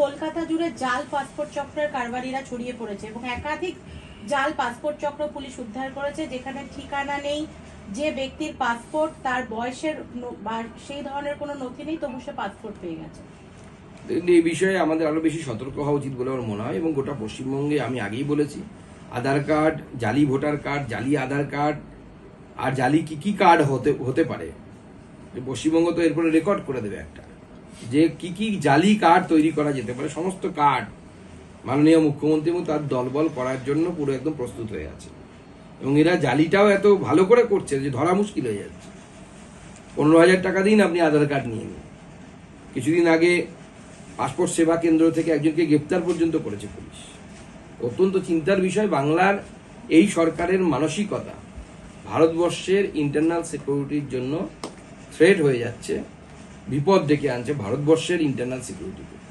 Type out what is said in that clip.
কলকাতা জুড়ে জাল পাসপোর্ট চক্রের কারবারিরা ছড়িয়ে পড়েছে এবং একাধিক জাল পাসপোর্ট চক্র পুলিশ উদ্ধার করেছে, যেখানে ঠিকানা নেই, যে ব্যক্তির পাসপোর্ট, তার বয়সের সেই ধরনের কোনো নথি নেই, তবু সে পাসপোর্ট পেয়ে গেছে। এই বিষয়ে আমাদের আরও বেশি সতর্ক হওয়া উচিত বলে আমার মনে হয় এবং গোটা পশ্চিমবঙ্গে আমি আগেই বলেছি, আধার কার্ড, জালি ভোটার কার্ড, জালি আধার কার্ড, আর জালি কি কি কার্ড হতে হতে পারে। পশ্চিমবঙ্গ তো এরপরে রেকর্ড করে দেবে একটা। যে কি কি জালি কার্ড তৈরি করা যেতে পারে, সমস্ত কার্ড মাননীয় মুখ্যমন্ত্রী এবং তার দলবল করার জন্য পুরো একদম প্রস্তুত হয়ে আছে। এবং এরা জালিটাও এত ভালো করে করছে যে ধরা মুশকিল হয়ে যাচ্ছে। পনেরো হাজার টাকা দিন আপনি আধার কার্ড নিয়ে নিন। কিছুদিন আগে পাসপোর্ট সেবা কেন্দ্র থেকে একজনকে গ্রেপ্তার পর্যন্ত করেছে পুলিশ। অত্যন্ত চিন্তার বিষয়, বাংলার এই সরকারের মানসিকতা ভারতবর্ষের ইন্টারনাল সিকিউরিটির জন্য থ্রেট হয়ে যাচ্ছে। বিপদ ডেকে আনছে ভারতবর্ষের ইন্টারনাল সিকিউরিটিকে